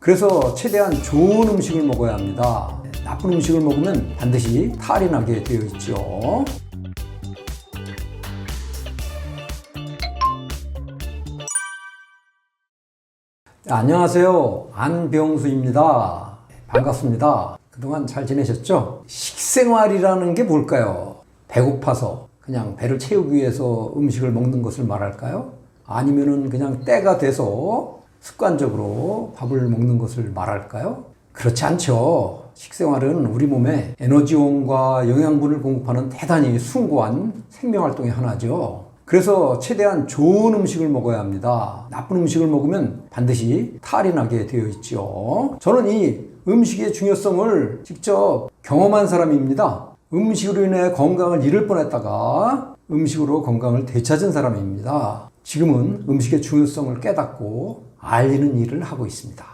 그래서 최대한 좋은 음식을 먹어야 합니다. 나쁜 음식을 먹으면 반드시 탈이 나게 되어 있죠. 네, 안녕하세요. 안병수입니다. 반갑습니다. 그동안 잘 지내셨죠? 식생활이라는 게 뭘까요? 배고파서 그냥 배를 채우기 위해서 음식을 먹는 것을 말할까요? 아니면은 그냥 때가 돼서 습관적으로 밥을 먹는 것을 말할까요? 그렇지 않죠. 식생활은 우리 몸에 에너지원과 영양분을 공급하는 대단히 숭고한 생명활동의 하나죠. 그래서 최대한 좋은 음식을 먹어야 합니다. 나쁜 음식을 먹으면 반드시 탈이 나게 되어 있죠. 저는 이 음식의 중요성을 직접 경험한 사람입니다. 음식으로 인해 건강을 잃을 뻔했다가 음식으로 건강을 되찾은 사람입니다. 지금은 음식의 중요성을 깨닫고 알리는 일을 하고 있습니다.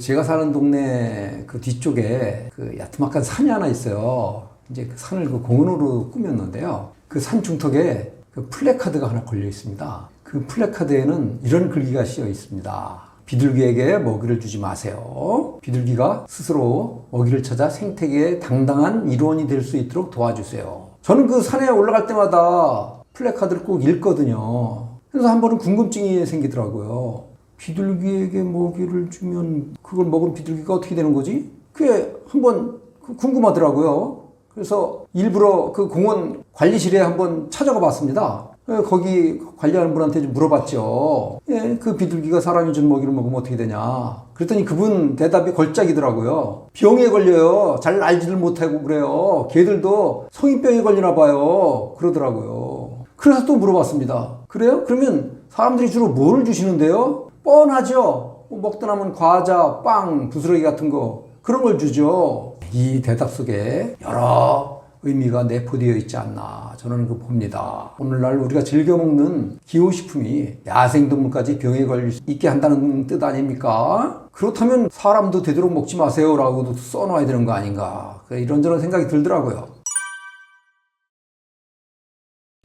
제가 사는 동네 그 뒤쪽에 그 야트막한 산이 하나 있어요. 이제 그 산을 그 공원으로 꾸몄는데요. 그 산 중턱에 그 플래카드가 하나 걸려 있습니다. 그 플래카드에는 이런 글귀가 씌어 있습니다. 비둘기에게 먹이를 주지 마세요. 비둘기가 스스로 먹이를 찾아 생태계의 당당한 일원이 될 수 있도록 도와주세요. 저는 그 산에 올라갈 때마다 플래카드를 꼭 읽거든요. 그래서 한 번은 궁금증이 생기더라고요. 비둘기에게 먹이를 주면 그걸 먹은 비둘기가 어떻게 되는 거지? 그게 한번 궁금하더라고요. 그래서 일부러 그 공원 관리실에 한번 찾아가 봤습니다. 예, 거기 관리하는 분한테 좀 물어봤죠. 예, 그 비둘기가 사람이 준 먹이를 먹으면 어떻게 되냐. 그랬더니 그분 대답이 걸작이더라고요. 병에 걸려요. 잘 알지를 못하고 그래요. 걔들도 성인병에 걸리나 봐요. 그러더라고요. 그래서 또 물어봤습니다. 그래요? 그러면 사람들이 주로 뭘 주시는데요? 뻔하죠. 뭐 먹다 남은 과자, 빵, 부스러기 같은 거 그런 걸 주죠. 이 대답 속에 여러 의미가 내포되어 있지 않나 저는 그 봅니다. 오늘날 우리가 즐겨 먹는 기호식품이 야생동물까지 병에 걸릴 수 있게 한다는 뜻 아닙니까? 그렇다면 사람도 되도록 먹지 마세요라고도 써놔야 되는 거 아닌가 이런저런 생각이 들더라고요.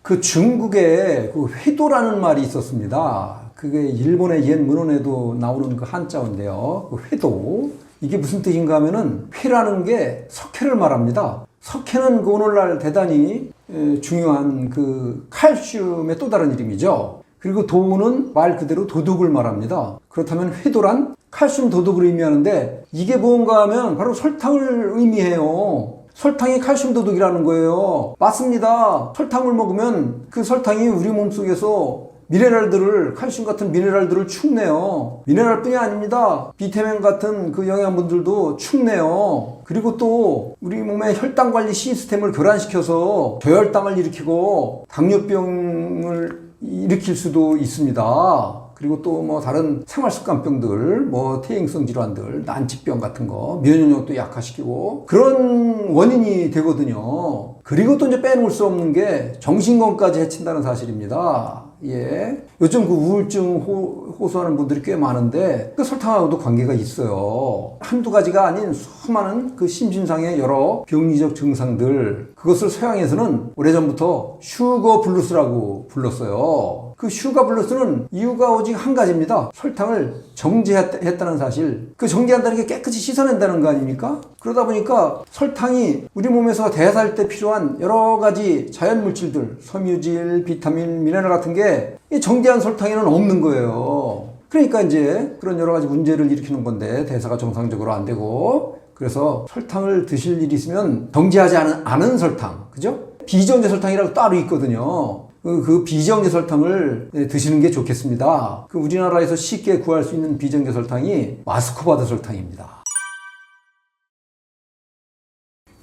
그 중국에 그 회도라는 말이 있었습니다. 그게 일본의 옛 문헌에도 나오는 그 한자어인데요. 그 회도. 이게 무슨 뜻인가 하면은 회라는 게 석회를 말합니다. 석회는 그 오늘날 대단히 중요한 그 칼슘의 또 다른 이름이죠. 그리고 도는 말 그대로 도둑을 말합니다. 그렇다면 회도란 칼슘 도둑을 의미하는데 이게 뭔가 하면 바로 설탕을 의미해요. 설탕이 칼슘 도둑이라는 거예요. 맞습니다. 설탕을 먹으면 그 설탕이 우리 몸속에서 미네랄들을 칼슘 같은 미네랄들을 축내요. 미네랄뿐이 아닙니다. 비타민 같은 그 영양분들도 축내요. 그리고 또 우리 몸의 혈당 관리 시스템을 교란시켜서 저혈당을 일으키고 당뇨병을 일으킬 수도 있습니다. 그리고 또 뭐 다른 생활 습관병들, 뭐 퇴행성 질환들, 난치병 같은 거, 면역력도 약화시키고 그런 원인이 되거든요. 그리고 또 이제 빼놓을 수 없는 게 정신건까지 해친다는 사실입니다. 예. 요즘 그 우울증 호, 호소하는 분들이 꽤 많은데 그 설탕하고도 관계가 있어요. 한두 가지가 아닌 수많은 그 심신상의 여러 병리적 증상들 그것을 서양에서는 오래전부터 슈거 블루스라고 불렀어요. 그 슈가 블루스는 이유가 오직 한 가지입니다. 설탕을 정제했다는 사실. 그 정제한다는 게 깨끗이 씻어낸다는 거 아닙니까? 그러다 보니까 설탕이 우리 몸에서 대사할 때 필요한 여러 가지 자연 물질들, 섬유질, 비타민, 미네랄 같은 게 정제한 설탕에는 없는 거예요. 그러니까 이제 그런 여러 가지 문제를 일으키는 건데 대사가 정상적으로 안 되고 그래서 설탕을 드실 일이 있으면 정제하지 않은, 않은 설탕, 그죠? 비정제 설탕이라고 따로 있거든요. 그, 그 비정제 설탕을 드시는 게 좋겠습니다. 그 우리나라에서 쉽게 구할 수 있는 비정제 설탕이 마스코바드 설탕입니다.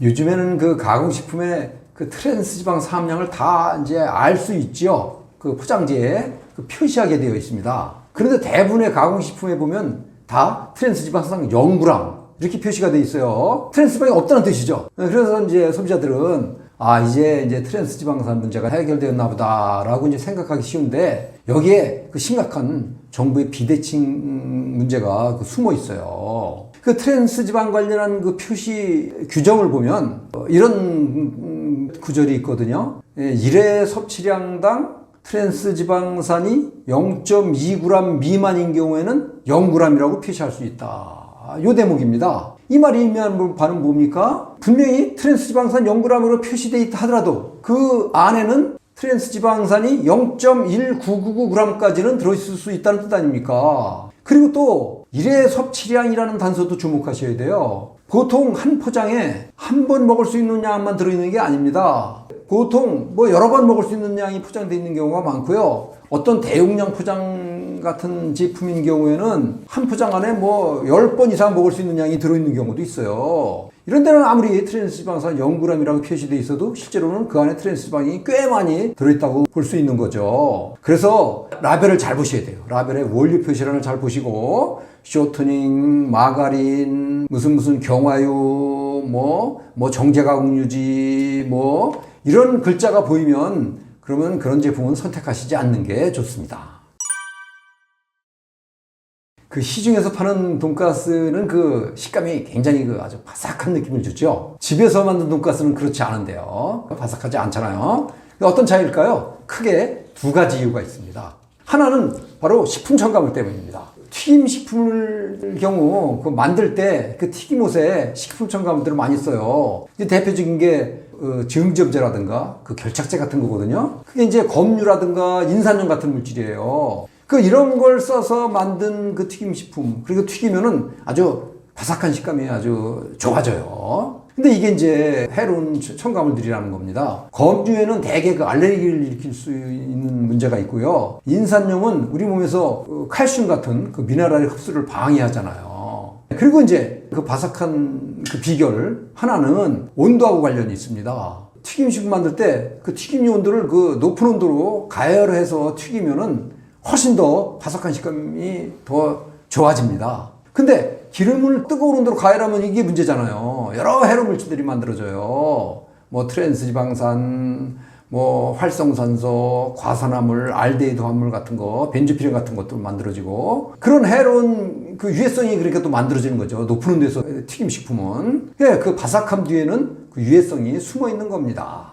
요즘에는 그 가공식품의 그 트랜스 지방 함량을 다 이제 알 수 있죠. 그 포장지에 그 표시하게 되어 있습니다. 그런데 대부분의 가공식품에 보면 다 트랜스 지방 함량 0g 이렇게 표시가 되어 있어요. 트랜스 지방이 없다는 뜻이죠. 그래서 이제 소비자들은 아, 이제 이제 트랜스 지방산 문제가 해결되었나 보다라고 이제 생각하기 쉬운데 여기에 그 심각한 정부의 비대칭 문제가 그 숨어 있어요. 그 트랜스 지방 관련한 그 표시 규정을 보면 이런 구절이 있거든요. 1회 섭취량당 트랜스 지방산이 0.2g 미만인 경우에는 0g이라고 표시할 수 있다. 요 대목입니다. 이 말이 의미하는 바는 뭡니까? 분명히 트랜스 지방산 0g으로 표시되어 있다 하더라도 그 안에는 트랜스 지방산이 0.1999g까지는 들어있을 수 있다는 뜻 아닙니까? 그리고 또 일회 섭취량이라는 단서도 주목하셔야 돼요. 보통 한 포장에 한 번 먹을 수 있는 양만 들어있는 게 아닙니다. 보통 뭐 여러 번 먹을 수 있는 양이 포장되어 있는 경우가 많고요. 어떤 대용량 포장 같은 제품인 경우에는 한 포장 안에 뭐 10번 이상 먹을 수 있는 양이 들어있는 경우도 있어요. 이런 데는 아무리 트랜스지방산 0g이라고 표시되어 있어도 실제로는 그 안에 트랜스지방이 꽤 많이 들어있다고 볼 수 있는 거죠. 그래서 라벨을 잘 보셔야 돼요. 라벨의 원료 표시란을 잘 보시고 쇼트닝, 마가린, 무슨 무슨 경화유, 뭐, 뭐 정제가공유지, 뭐 이런 글자가 보이면 그러면 그런 제품은 선택하시지 않는 게 좋습니다. 그 시중에서 파는 돈가스는 그 식감이 굉장히 그 아주 바삭한 느낌을 주죠. 집에서 만든 돈가스는 그렇지 않은데요. 바삭하지 않잖아요. 어떤 차이일까요? 크게 두 가지 이유가 있습니다. 하나는 바로 식품 첨가물 때문입니다. 튀김 식품을 경우 그 만들 때 그 튀김옷에 식품 첨가물들을 많이 써요. 대표적인 게 어, 증점제라든가 그 결착제 같은 거거든요. 그게 이제 검유라든가 인산염 같은 물질이에요. 그 이런 걸 써서 만든 그 튀김 식품 그리고 튀기면은 아주 바삭한 식감이 아주 좋아져요. 근데 이게 이제 해로운 첨가물들이라는 겁니다. 검유에는 대개 그 알레르기를 일으킬 수 있는 문제가 있고요. 인산염은 우리 몸에서 그 칼슘 같은 그 미네랄의 흡수를 방해하잖아요. 그리고 이제 그 바삭한 그 비결 하나는 온도하고 관련이 있습니다. 튀김식 만들 때 그 튀김 온도를 그 높은 온도로 가열해서 튀기면은 훨씬 더 바삭한 식감이 더 좋아집니다. 근데 기름을 뜨거운 온도로 가열하면 이게 문제잖아요. 여러 해로 물질들이 만들어져요. 뭐 트랜스 지방산, 뭐 활성산소, 과산화물, 알데히드 화물 같은 거, 벤조피렌 같은 것도 만들어지고 그런 해로운 그 유해성이 그렇게 또 만들어지는 거죠. 높은 온도에서 튀김 식품은 예, 그 바삭함 뒤에는 그 유해성이 숨어 있는 겁니다.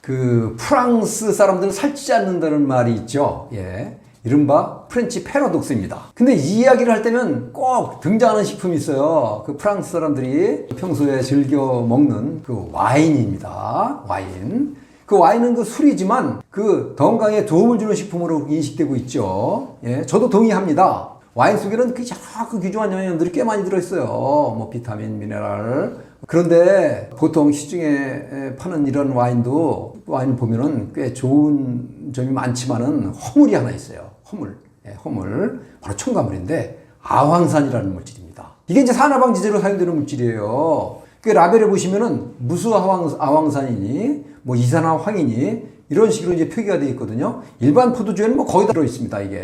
그 프랑스 사람들은 살찌지 않는다는 말이 있죠. 예. 이른바 프렌치 패러독스입니다. 근데 이 이야기를 할 때면 꼭 등장하는 식품이 있어요. 그 프랑스 사람들이 평소에 즐겨 먹는 그 와인입니다. 와인. 그 와인은 그 술이지만 그 건강에 도움을 주는 식품으로 인식되고 있죠. 예, 저도 동의합니다. 와인 속에는 그 여러 그 귀중한 영양들이 꽤 많이 들어있어요. 뭐 비타민, 미네랄. 그런데 보통 시중에 파는 이런 와인도 와인 보면은 꽤 좋은 점이 많지만은 허물이 하나 있어요. 허물. 예, 허물. 바로 첨가물인데 아황산이라는 물질입니다. 이게 이제 산화방 지제로 사용되는 물질이에요. 그 라벨에 보시면은 무수 아황, 아황산이니 뭐 이산화 황이니 이런 식으로 이제 표기가 되어 있거든요. 일반 포도주에는 뭐 거의 다 들어 있습니다, 이게.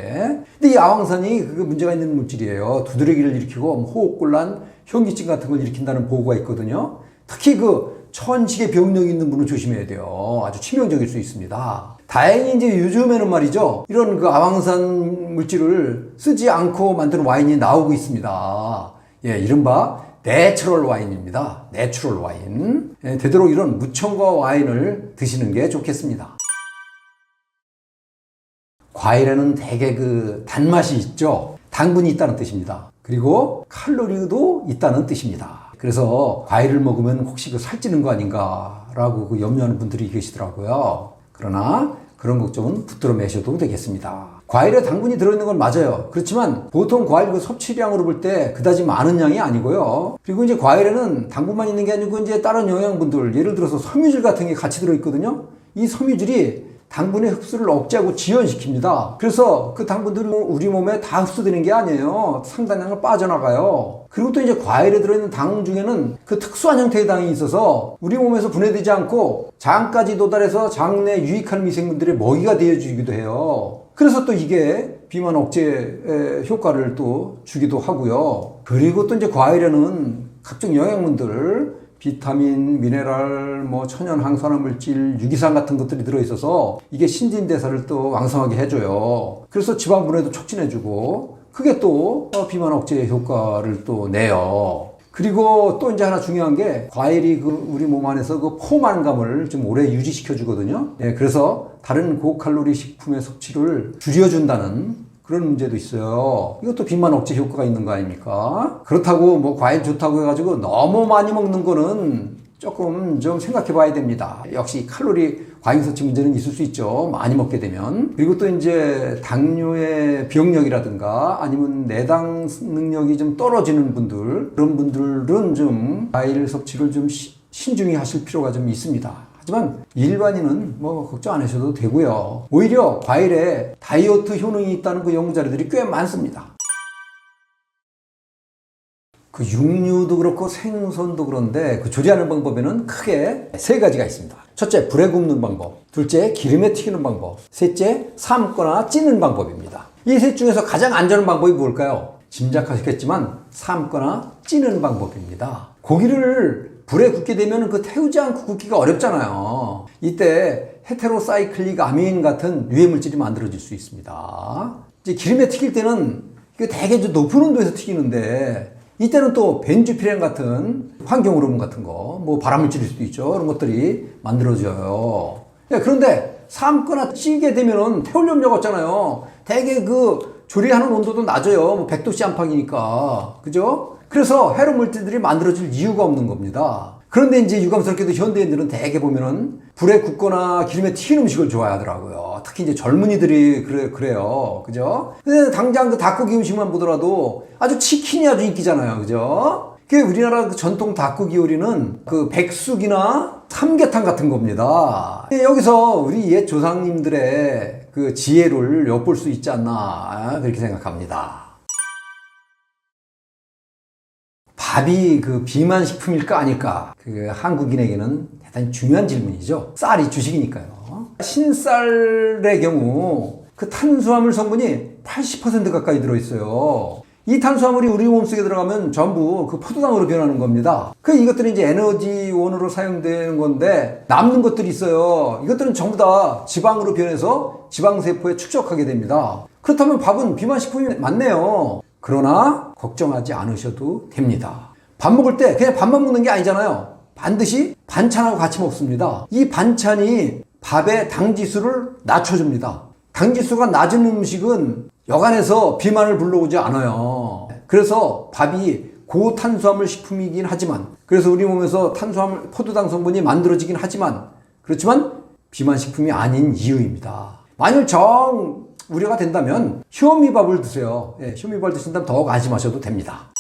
근데 이 아황산이 그 문제가 있는 물질이에요. 두드러기를 일으키고 뭐 호흡곤란, 현기증 같은 걸 일으킨다는 보고가 있거든요. 특히 그 천식의 병력이 있는 분은 조심해야 돼요. 아주 치명적일 수 있습니다. 다행히 이제 요즘에는 말이죠. 이런 그 아황산 물질을 쓰지 않고 만든 와인이 나오고 있습니다. 예, 이른바 내추럴 와인입니다. 내추럴 와인. 예, 되도록 이런 무첨가 와인을 드시는 게 좋겠습니다. 과일에는 대개 그 단맛이 있죠. 당분이 있다는 뜻입니다. 그리고 칼로리도 있다는 뜻입니다. 그래서 과일을 먹으면 혹시 그 살찌는 거 아닌가라고 그 염려하는 분들이 계시더라고요. 그러나 그런 걱정은 붙들어 매셔도 되겠습니다. 과일에 당분이 들어있는 건 맞아요. 그렇지만 보통 과일 그 섭취량으로 볼 때 그다지 많은 양이 아니고요. 그리고 이제 과일에는 당분만 있는 게 아니고 이제 다른 영양분들, 예를 들어서 섬유질 같은 게 같이 들어있거든요. 이 섬유질이 당분의 흡수를 억제하고 지연시킵니다. 그래서 그 당분들은 우리 몸에 다 흡수되는 게 아니에요. 상당량을 빠져나가요. 그리고 또 이제 과일에 들어있는 당 중에는 그 특수한 형태의 당이 있어서 우리 몸에서 분해되지 않고 장까지 도달해서 장내 유익한 미생물들의 먹이가 되어주기도 해요. 그래서 또 이게 비만 억제 효과를 또 주기도 하고요. 그리고 또 이제 과일에는 각종 영양분들 비타민, 미네랄, 뭐 천연 항산화 물질, 유기산 같은 것들이 들어 있어서 이게 신진대사를 또 왕성하게 해줘요. 그래서 지방 분해도 촉진해주고 그게 또 비만 억제 효과를 또 내요. 그리고 또 이제 하나 중요한 게 과일이 그 우리 몸 안에서 그 포만감을 좀 오래 유지시켜 주거든요. 예, 그래서 다른 고칼로리 식품의 섭취를 줄여준다는 그런 문제도 있어요. 이것도 비만 억제 효과가 있는 거 아닙니까? 그렇다고 뭐 과일 좋다고 해가지고 너무 많이 먹는 거는 조금 좀 생각해 봐야 됩니다. 역시 칼로리 과잉 섭취 문제는 있을 수 있죠. 많이 먹게 되면. 그리고 또 이제 당뇨의 병력이라든가 아니면 내당 능력이 좀 떨어지는 분들, 그런 분들은 좀 과일 섭취를 좀 시- 신중히 하실 필요가 좀 있습니다. 하지만 일반인은 뭐 걱정 안 하셔도 되고요. 오히려 과일에 다이어트 효능이 있다는 그 연구 자료들이 꽤 많습니다. 그 육류도 그렇고 생선도 그런데 그 조리하는 방법에는 크게 세 가지가 있습니다. 첫째, 불에 굽는 방법. 둘째, 기름에 튀기는 방법. 셋째, 삶거나 찌는 방법입니다. 이 셋 중에서 가장 안전한 방법이 뭘까요? 짐작하셨겠지만 삶거나 찌는 방법입니다. 고기를 불에 굽게 되면 그 태우지 않고 굽기가 어렵잖아요. 이때 헤테로사이클릭 아민 같은 유해 물질이 만들어질 수 있습니다. 이제 기름에 튀길 때는 이게 되게 좀 높은 온도에서 튀기는데 이때는 또 벤주피렌 같은 환경 호르몬 같은 거, 뭐 발암물질일 수도 있죠. 그런 것들이 만들어져요. 예, 그런데 삶거나 찌게 되면은 태울 염려가 없잖아요. 되게 그 조리하는 온도도 낮아요. 뭐 100도씨 안팎이니까. 그죠? 그래서 해로 물질들이 만들어질 이유가 없는 겁니다. 그런데 이제 유감스럽게도 현대인들은 대개 보면은 불에 굽거나 기름에 튀긴 음식을 좋아하더라고요. 특히 이제 젊은이들이 그래, 그래요. 그죠? 근데 당장 그 닭고기 음식만 보더라도 아주 치킨이 아주 인기잖아요. 그죠? 그 우리나라 그 전통 닭고기 요리는 그 백숙이나 삼계탕 같은 겁니다. 예, 여기서 우리 옛 조상님들의 그 지혜를 엿볼 수 있지 않나 그렇게 생각합니다. 밥이 그 비만 식품일까 아닐까? 그 한국인에게는 대단히 중요한 질문이죠. 쌀이 주식이니까요. 신쌀의 경우 그 탄수화물 성분이 80% 가까이 들어있어요. 이 탄수화물이 우리 몸속에 들어가면 전부 그 포도당으로 변하는 겁니다. 그 이것들이 이제 에너지원으로 사용되는 건데 남는 것들이 있어요. 이것들은 전부 다 지방으로 변해서 지방세포에 축적하게 됩니다. 그렇다면 밥은 비만 식품이 맞네요. 그러나 걱정하지 않으셔도 됩니다. 밥 먹을 때 그냥 밥만 먹는 게 아니잖아요. 반드시 반찬하고 같이 먹습니다. 이 반찬이 밥의 당지수를 낮춰줍니다. 당지수가 낮은 음식은 여간에서 비만을 불러오지 않아요. 그래서 밥이 고탄수화물 식품이긴 하지만 그래서 우리 몸에서 탄수화물 포도당 성분이 만들어지긴 하지만 그렇지만 비만 식품이 아닌 이유입니다. 만일 정 우려가 된다면 현미밥을 드세요. 예, 현미밥을 드신다면 더욱 안심하셔도 됩니다.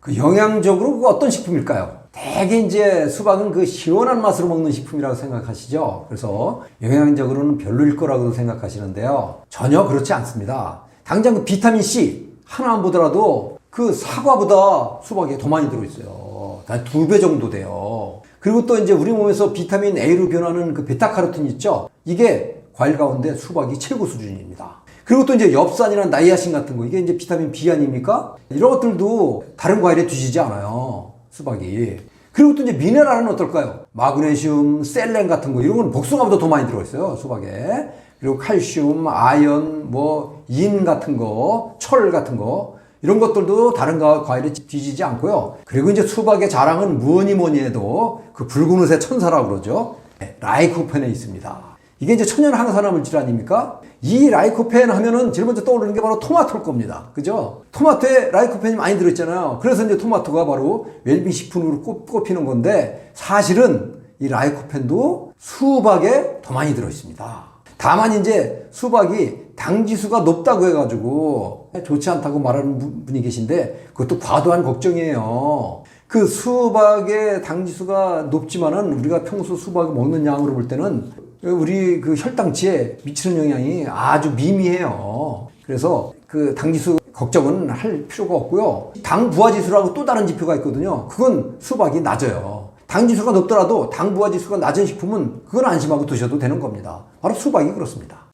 그 영양적으로 그 어떤 식품일까요? 대개 이제 수박은 그 시원한 맛으로 먹는 식품이라고 생각하시죠. 그래서 영양적으로는 별로일 거라고 생각하시는데요. 전혀 그렇지 않습니다. 당장 그 비타민 C 하나만 보더라도 그 사과보다 수박에 더 많이 들어있어요. 한 두 배 정도 돼요. 그리고 또 이제 우리 몸에서 비타민 A로 변하는 그 베타카로틴 있죠? 이게 과일 가운데 수박이 최고 수준입니다. 그리고 또 이제 엽산이나 나이아신 같은 거 이게 이제 비타민 B 아닙니까? 이런 것들도 다른 과일에 뒤지지 않아요. 수박이. 그리고 또 이제 미네랄은 어떨까요? 마그네슘, 셀렌 같은 거 이런 건 복숭아보다 더 많이 들어있어요. 수박에. 그리고 칼슘, 아연, 뭐 인 같은 거, 철 같은 거 이런 것들도 다른 과- 과일에 뒤지지 않고요. 그리고 이제 수박의 자랑은 뭐니 뭐니 해도 그 붉은 옷의 천사라고 그러죠. 네, 라이코펜에 있습니다. 이게 이제 천연 항산화 물질 아닙니까? 이 라이코펜 하면은 제일 먼저 떠오르는 게 바로 토마토일 겁니다. 그죠? 토마토에 라이코펜이 많이 들어있잖아요. 그래서 이제 토마토가 바로 웰빙 식품으로 꼽- 꼽히는 건데 사실은 이 라이코펜도 수박에 더 많이 들어있습니다. 다만 이제 수박이 당지수가 높다고 해가지고 좋지 않다고 말하는 분- 분이 계신데 그것도 과도한 걱정이에요. 그 수박의 당지수가 높지만은 우리가 평소 수박 먹는 양으로 볼 때는 우리 그 혈당치에 미치는 영향이 아주 미미해요. 그래서 그 당지수 걱정은 할 필요가 없고요. 당 부하지수라고 또 다른 지표가 있거든요. 그건 수박이 낮아요. 당지수가 높더라도 당 부하지수가 낮은 식품은 그건 안심하고 드셔도 되는 겁니다. 바로 수박이 그렇습니다.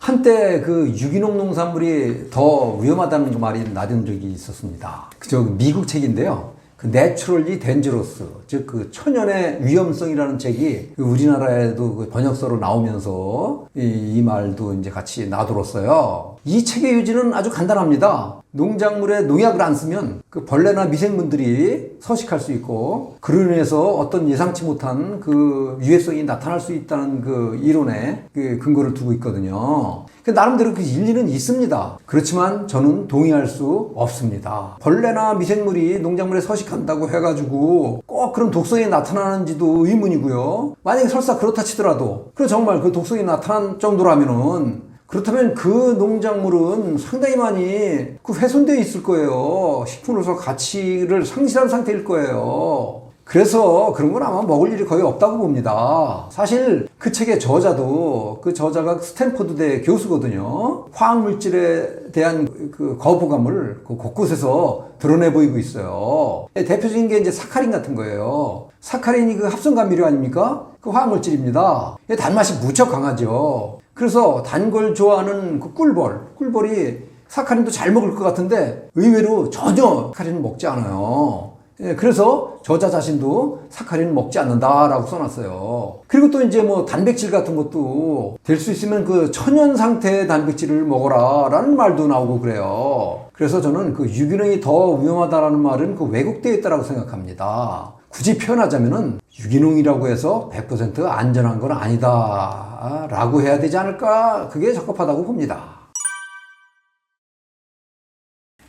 한때 그 유기농 농산물이 더 위험하다는 그 말이 나온 적이 있었습니다. 그 저 미국 책인데요. 그 내추럴리 덴저러스 즉 그 천연의 위험성이라는 책이 그 우리나라에도 그 번역서로 나오면서 이, 이 말도 이제 같이 놔들었어요. 이 책의 유지는 아주 간단합니다. 농작물에 농약을 안 쓰면 그 벌레나 미생물들이 서식할 수 있고 그로 인해서 어떤 예상치 못한 그 유해성이 나타날 수 있다는 그 이론에 그 근거를 두고 있거든요. 그 나름대로 그 일리는 있습니다. 그렇지만 저는 동의할 수 없습니다. 벌레나 미생물이 농작물에 서식한다고 해가지고 꼭 그런 독성이 나타나는지도 의문이고요. 만약에 설사 그렇다 치더라도 그 정말 그 독성이 나타난 정도라면은 그렇다면 그 농작물은 상당히 많이 그 훼손되어 있을 거예요. 식품으로서 가치를 상실한 상태일 거예요. 그래서 그런 건 아마 먹을 일이 거의 없다고 봅니다. 사실 그 책의 저자도 그 저자가 스탠퍼드대 교수거든요. 화학 물질에 대한 그 거부감을 그 곳곳에서 드러내 보이고 있어요. 대표적인 게 이제 사카린 같은 거예요. 사카린이 그 합성 감미료 아닙니까? 그 화학 물질입니다. 단맛이 무척 강하죠. 그래서 단 걸 좋아하는 그 꿀벌, 꿀벌이 사카린도 잘 먹을 것 같은데 의외로 전혀 사카린을 먹지 않아요. 예, 그래서 저자 자신도 사카린을 먹지 않는다라고 써놨어요. 그리고 또 이제 뭐 단백질 같은 것도 될 수 있으면 그 천연 상태의 단백질을 먹어라라는 말도 나오고 그래요. 그래서 저는 그 유기농이 더 위험하다라는 말은 그 왜곡되어 있다라고 생각합니다. 굳이 표현하자면은 유기농이라고 해서 100% 안전한 건 아니다. 라고 해야 되지 않을까? 그게 적합하다고 봅니다.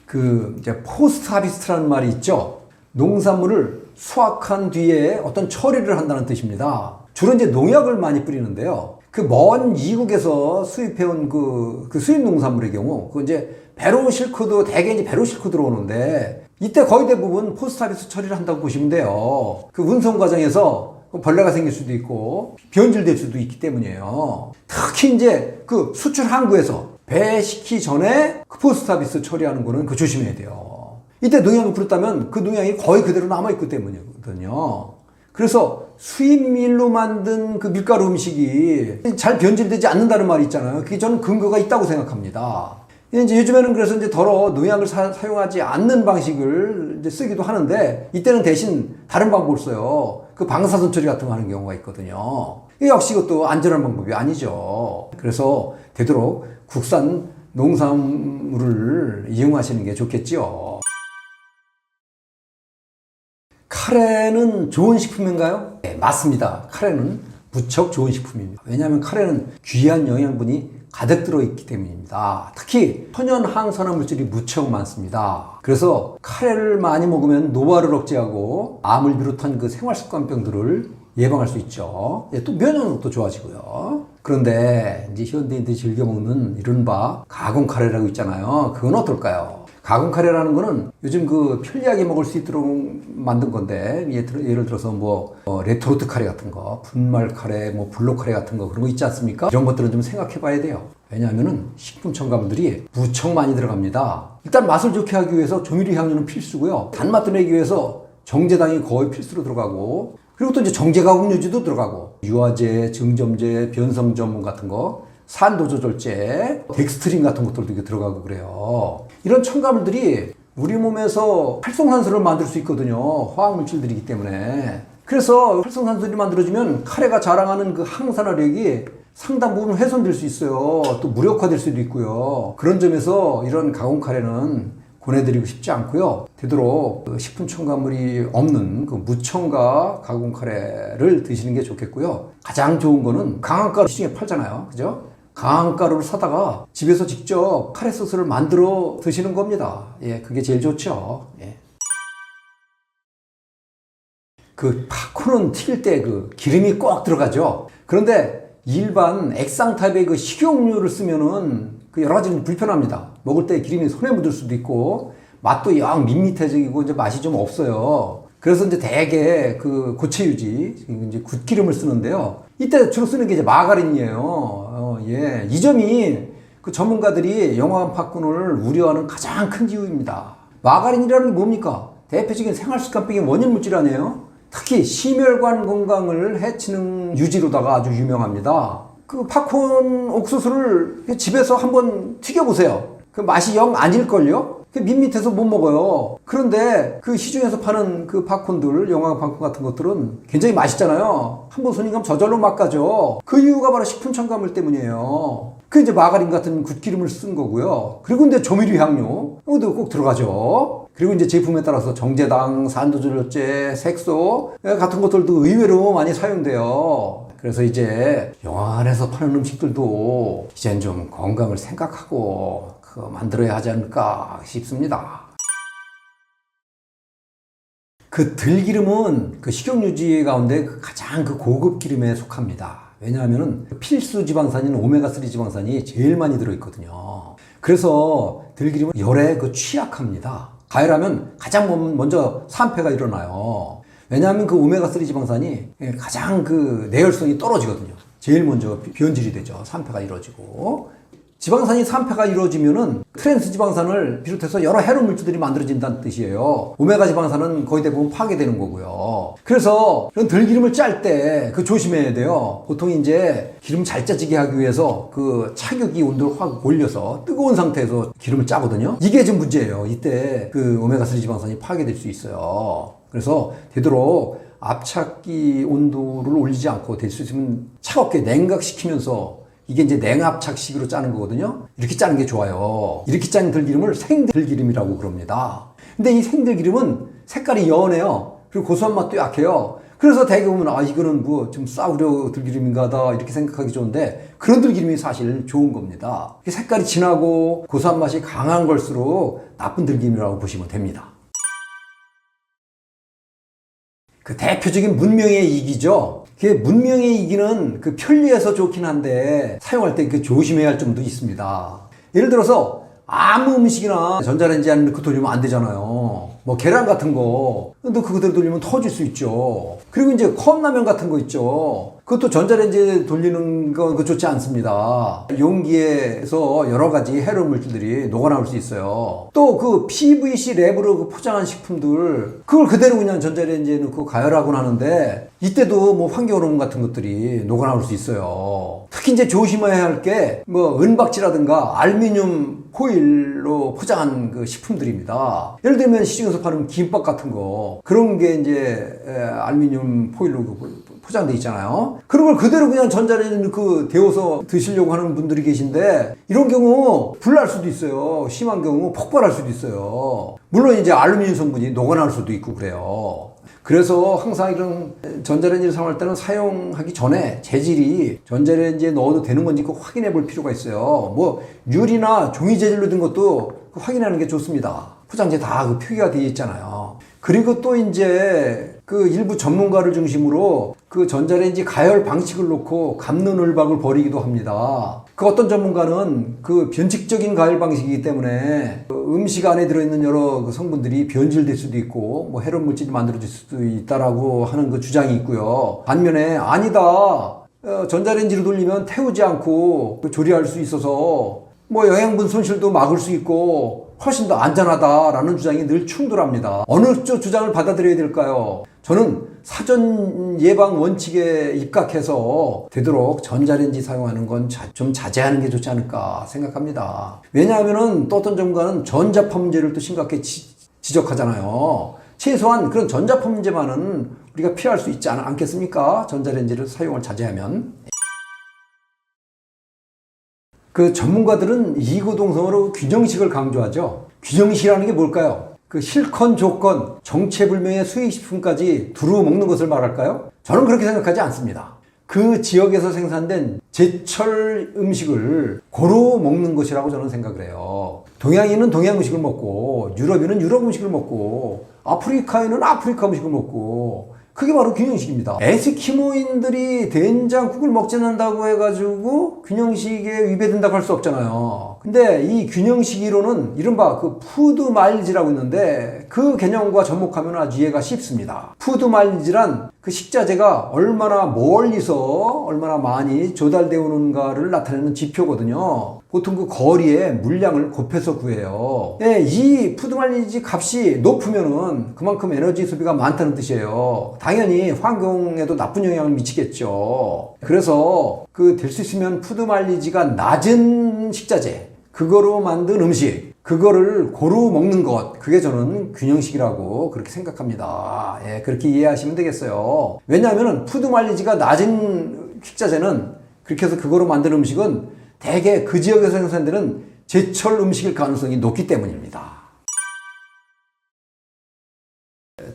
그 이제 포스트 하비스트라는 말이 있죠. 농산물을 수확한 뒤에 어떤 처리를 한다는 뜻입니다. 주로 이제 농약을 많이 뿌리는데요. 그 먼 이국에서 수입해온 그, 그 수입 농산물의 경우, 그 이제 배로 싣고도 대개 이제 배로 싣고 들어오는데, 이때 거의 대부분 포스트하비스 처리를 한다고 보시면 돼요. 그 운송 과정에서 벌레가 생길 수도 있고, 변질될 수도 있기 때문이에요. 특히 이제 그 수출 항구에서 배시키 전에 그 포스트하비스 처리하는 거는 그 조심해야 돼요. 이때 농약을 뿌렸다면 그 농약이 거의 그대로 남아있기 때문이거든요. 그래서 수입밀로 만든 그 밀가루 음식이 잘 변질되지 않는다는 말이 있잖아요. 그게 저는 근거가 있다고 생각합니다. 이제 요즘에는 그래서 이제 더러 농약을 사, 용하지 않는 방식을 이제 쓰기도 하는데 이때는 대신 다른 방법을 써요. 그 방사선 처리 같은 거 하는 경우가 있거든요. 역시 이것도 안전한 방법이 아니죠. 그래서 되도록 국산 농산물을 이용하시는 게 좋겠지요. 카레는 좋은 식품인가요? 네, 맞습니다. 카레는 무척 좋은 식품입니다. 왜냐하면 카레는 귀한 영양분이 가득 들어있기 때문입니다. 특히 천연 항산화 물질이 무척 많습니다. 그래서 카레를 많이 먹으면 노화를 억제하고 암을 비롯한 그 생활 습관병들을 예방할 수 있죠. 예, 또 면역력도 좋아지고요. 그런데 이제 현대인들이 즐겨 먹는 이른바 가공 카레라고 있잖아요. 그건 어떨까요? 가공 카레라는 거는 요즘 그 편리하게 먹을 수 있도록 만든 건데 예를 들어서 뭐 어, 레토르트 카레 같은 거, 분말 카레, 뭐 블록 카레 같은 거 그런 거 있지 않습니까? 이런 것들은 좀 생각해 봐야 돼요. 왜냐하면은 식품 첨가물들이 무척 많이 들어갑니다. 일단 맛을 좋게 하기 위해서 조미료 향료는 필수고요. 단맛도 내기 위해서 정제당이 거의 필수로 들어가고 그리고 또 이제 정제 가공 유지도 들어가고 유화제, 증점제, 변성 전문 같은 거 산도 조절제, 덱스트린 같은 것들도 이게 들어가고 그래요. 이런 첨가물들이 우리 몸에서 활성산소를 만들 수 있거든요. 화학 물질들이기 때문에. 그래서 활성산소를 만들어주면 카레가 자랑하는 그 항산화력이 상당 부분 훼손될 수 있어요. 또 무력화될 수도 있고요. 그런 점에서 이런 가공 카레는 권해드리고 싶지 않고요. 되도록 그 식품 첨가물이 없는 그 무첨가 가공 카레를 드시는 게 좋겠고요. 가장 좋은 거는 강한가루 시중에 팔잖아요. 그죠? 강가루를 사다가 집에서 직접 카레 소스를 만들어 드시는 겁니다. 예, 그게 제일 좋죠. 예. 그 팝콘은 튀길 때 그 기름이 꼭 들어가죠. 그런데 일반 액상 타입의 그 식용유를 쓰면은 그 여러 가지 불편합니다. 먹을 때 기름이 손에 묻을 수도 있고 맛도 영 밋밋해지고 이제 맛이 좀 없어요. 그래서 이제 대개 그 고체 유지 이제 굿기름을 쓰는데요. 이때 주로 쓰는 게 이제 마가린이에요. 어, 예. 이 점이 그 전문가들이 영화관 팝콘을 우려하는 가장 큰 이유입니다. 마가린이라는 게 뭡니까? 대표적인 생활습관병의 원인 물질 아니에요? 특히 심혈관 건강을 해치는 유지로다가 아주 유명합니다. 그 팝콘 옥수수를 집에서 한번 튀겨보세요. 그 맛이 영 아닐걸요? 그 밋밋해서 못 먹어요. 그런데 그 시중에서 파는 그 팝콘들, 영화 팝콘 같은 것들은 굉장히 맛있잖아요. 한 번 손님 가면 저절로 막 가죠. 그 이유가 바로 식품 첨가물 때문이에요. 그 이제 마가린 같은 굿기름을 쓴 거고요. 그리고 이제 조미료 향료, 이것도 꼭 들어가죠. 그리고 이제 제품에 따라서 정제당, 산도조절제, 색소 같은 것들도 의외로 많이 사용돼요. 그래서 이제 영화관에서 파는 음식들도 이젠 좀 건강을 생각하고 그 만들어야 하지 않을까 싶습니다. 그 들기름은 그 식용 유지 가운데 그 가장 그 고급 기름에 속합니다. 왜냐하면은 필수 지방산인 오메가3 지방산이 제일 많이 들어있거든요. 그래서 들기름은 열에 그 취약합니다. 가열하면 가장 먼저 산패가 일어나요. 왜냐하면 그 오메가3 지방산이 가장 그 내열성이 떨어지거든요. 제일 먼저 변질이 되죠. 산패가 이루어지고. 지방산이 산패가 이루어지면은 트랜스 지방산을 비롯해서 여러 해로 물질들이 만들어진다는 뜻이에요. 오메가 지방산은 거의 대부분 파괴되는 거고요. 그래서 그런 들기름을 짤 때 그 조심해야 돼요. 보통 이제 기름 잘 짜지게 하기 위해서 그 차격이 온도를 확 올려서 뜨거운 상태에서 기름을 짜거든요. 이게 좀 문제예요. 이때 그 오메가3 지방산이 파괴될 수 있어요. 그래서 되도록 압착기 온도를 올리지 않고 될 수 있으면 차갑게 냉각시키면서 이게 이제 냉압착식으로 짜는 거거든요. 이렇게 짜는 게 좋아요. 이렇게 짠 들기름을 생들기름이라고 그럽니다. 근데 이 생들기름은 색깔이 연해요. 그리고 고소한 맛도 약해요. 그래서 대개 보면 아 이거는 뭐 좀 싸우려 들기름인가다 이렇게 생각하기 좋은데 그런 들기름이 사실 좋은 겁니다. 색깔이 진하고 고소한 맛이 강한 걸수록 나쁜 들기름이라고 보시면 됩니다. 그 대표적인 문명의 이기죠. 그 문명의 이기는 그 편리해서 좋긴 한데 사용할 때 그 조심해야 할 점도 있습니다. 예를 들어서 아무 음식이나 전자레인지 안에 넣고 돌리면 안 되잖아요. 뭐 계란 같은 거, 근데 그대로 돌리면 터질 수 있죠. 그리고 이제 컵라면 같은 거 있죠. 그것도 전자레인지에 돌리는 건 그 좋지 않습니다. 용기에서 여러 가지 해로운 물질들이 녹아나올 수 있어요. 또 그 PVC 랩으로 그 포장한 식품들, 그걸 그대로 그냥 전자레인지에 넣고 가열하곤 하는데, 이때도 뭐 환경오염 같은 것들이 녹아나올 수 있어요. 특히 이제 조심해야 할 게, 뭐 은박지라든가 알루미늄 포일로 포장한 그 식품들입니다. 예를 들면 시중에서 파는 김밥 같은 거, 그런 게 이제 알루미늄 포일로 포장돼 있잖아요. 그런 걸 그대로 그냥 전자레인지 그 데워서 드시려고 하는 분들이 계신데 이런 경우 불날 수도 있어요. 심한 경우 폭발할 수도 있어요. 물론 이제 알루미늄 성분이 녹아날 수도 있고 그래요. 그래서 항상 이런 전자레인지를 사용할 때는 사용하기 전에 재질이 전자레인지에 넣어도 되는 건지 꼭 확인해 볼 필요가 있어요. 뭐 유리나 종이 재질로 된 것도 확인하는 게 좋습니다. 포장재 다 그 표기가 되어 있잖아요. 그리고 또 이제 그 일부 전문가를 중심으로 그 전자레인지 가열 방식을 놓고 감론을박을 벌이기도 합니다. 그 어떤 전문가는 그 변칙적인 가열 방식이기 때문에 그 음식 안에 들어있는 여러 그 성분들이 변질될 수도 있고 뭐 해로운 물질이 만들어질 수도 있다라고 하는 그 주장이 있고요. 반면에 아니다. 어, 전자레인지로 돌리면 태우지 않고 그 조리할 수 있어서 뭐 영양분 손실도 막을 수 있고 훨씬 더 안전하다라는 주장이 늘 충돌합니다. 어느 쪽 주장을 받아들여야 될까요? 저는 사전 예방 원칙에 입각해서 되도록 전자레인지 사용하는 건 좀 자제하는 게 좋지 않을까 생각합니다. 왜냐하면은 또 어떤 전문가는 전자파 문제를 또 심각하게 지, 지적하잖아요. 최소한 그런 전자파 문제만은 우리가 피할 수 있지 않겠습니까? 전자레인지를 사용을 자제하면. 그 전문가들은 이구동성으로 균형식을 강조하죠. 균형식이라는 게 뭘까요? 그 실컷 조건, 정체불명의 수익식품까지 두루 먹는 것을 말할까요? 저는 그렇게 생각하지 않습니다. 그 지역에서 생산된 제철 음식을 고루 먹는 것이라고 저는 생각을 해요. 동양인은 동양 음식을 먹고, 유럽인은 유럽 음식을 먹고, 아프리카인은 아프리카 음식을 먹고, 그게 바로 균형식입니다. 에스키모인들이 된장국을 먹지 않는다고 해가지고 균형식에 위배된다고 할 수 없잖아요. 근데 이 균형식 이론은 이른바 그 푸드 마일즈라고 있는데 그 개념과 접목하면 아주 이해가 쉽습니다. 푸드 마일즈란 그 식자재가 얼마나 멀리서 얼마나 많이 조달되어 오는가를 나타내는 지표거든요. 보통 그 거리에 물량을 곱해서 구해요. 예, 이 푸드 마일리지 값이 높으면은 그만큼 에너지 소비가 많다는 뜻이에요. 당연히 환경에도 나쁜 영향을 미치겠죠. 그래서 그 될 수 있으면 푸드 마일리지가 낮은 식자재, 그거로 만든 음식, 그거를 고루 먹는 것, 그게 저는 균형식이라고 그렇게 생각합니다. 예, 그렇게 이해하시면 되겠어요. 왜냐하면 푸드 마일리지가 낮은 식자재는 그렇게 해서 그거로 만든 음식은 대개 그 지역에서 생산되는 제철 음식일 가능성이 높기 때문입니다.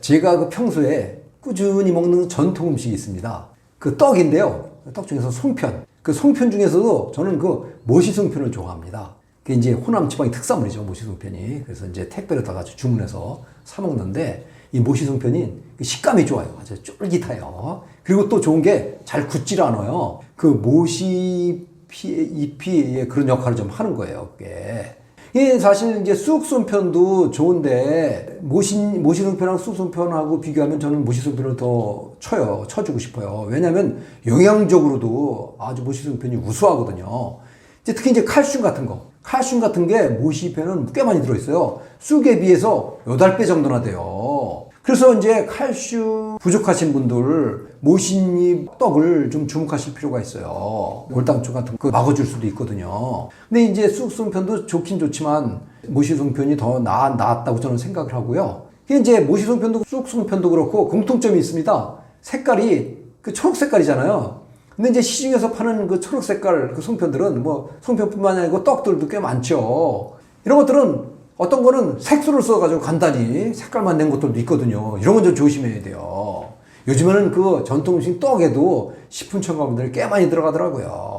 제가 그 평소에 꾸준히 먹는 전통 음식이 있습니다. 그 떡인데요. 떡 중에서 송편. 그 송편 중에서도 저는 그 모시 송편을 좋아합니다. 그게 이제 호남 지방의 특산물이죠, 모시 송편이. 그래서 이제 택배로 다 같이 주문해서 사 먹는데 이 모시 송편이 그 식감이 좋아요. 아주 쫄깃해요. 그리고 또 좋은 게 잘 굳질 않아요. 그 모시 피, 잎이 그런 역할을 좀 하는 거예요, 그게. 이 사실 이제 쑥송편도 좋은데 모시 모시송편하고 쑥송편하고 비교하면 저는 모시송편을 더 쳐요, 쳐주고 싶어요. 왜냐하면 영양적으로도 아주 모시송편이 우수하거든요. 이제 특히 이제 칼슘 같은 거, 칼슘 같은 게 모시편은 꽤 많이 들어있어요. 쑥에 비해서 8배 정도나 돼요. 그래서 이제 칼슘 부족하신 분들 모신잎 떡을 좀 주목하실 필요가 있어요. 골당초 같은 거 막아줄 수도 있거든요. 근데 이제 쑥송편도 좋긴 좋지만 모시송편이 더 나, 낫다고 저는 생각을 하고요. 이제 모시송편도 쑥송편도 그렇고 공통점이 있습니다. 색깔이 그 초록 색깔이잖아요. 근데 이제 시중에서 파는 그 초록 색깔 그 송편들은 뭐 송편뿐만 아니고 떡들도 꽤 많죠. 이런 것들은 어떤 거는 색소를 써가지고 간단히 색깔만 낸 것들도 있거든요. 이런 건 좀 조심해야 돼요. 요즘에는 그 전통 음식 떡에도 식품 첨가물들이 꽤 많이 들어가더라고요.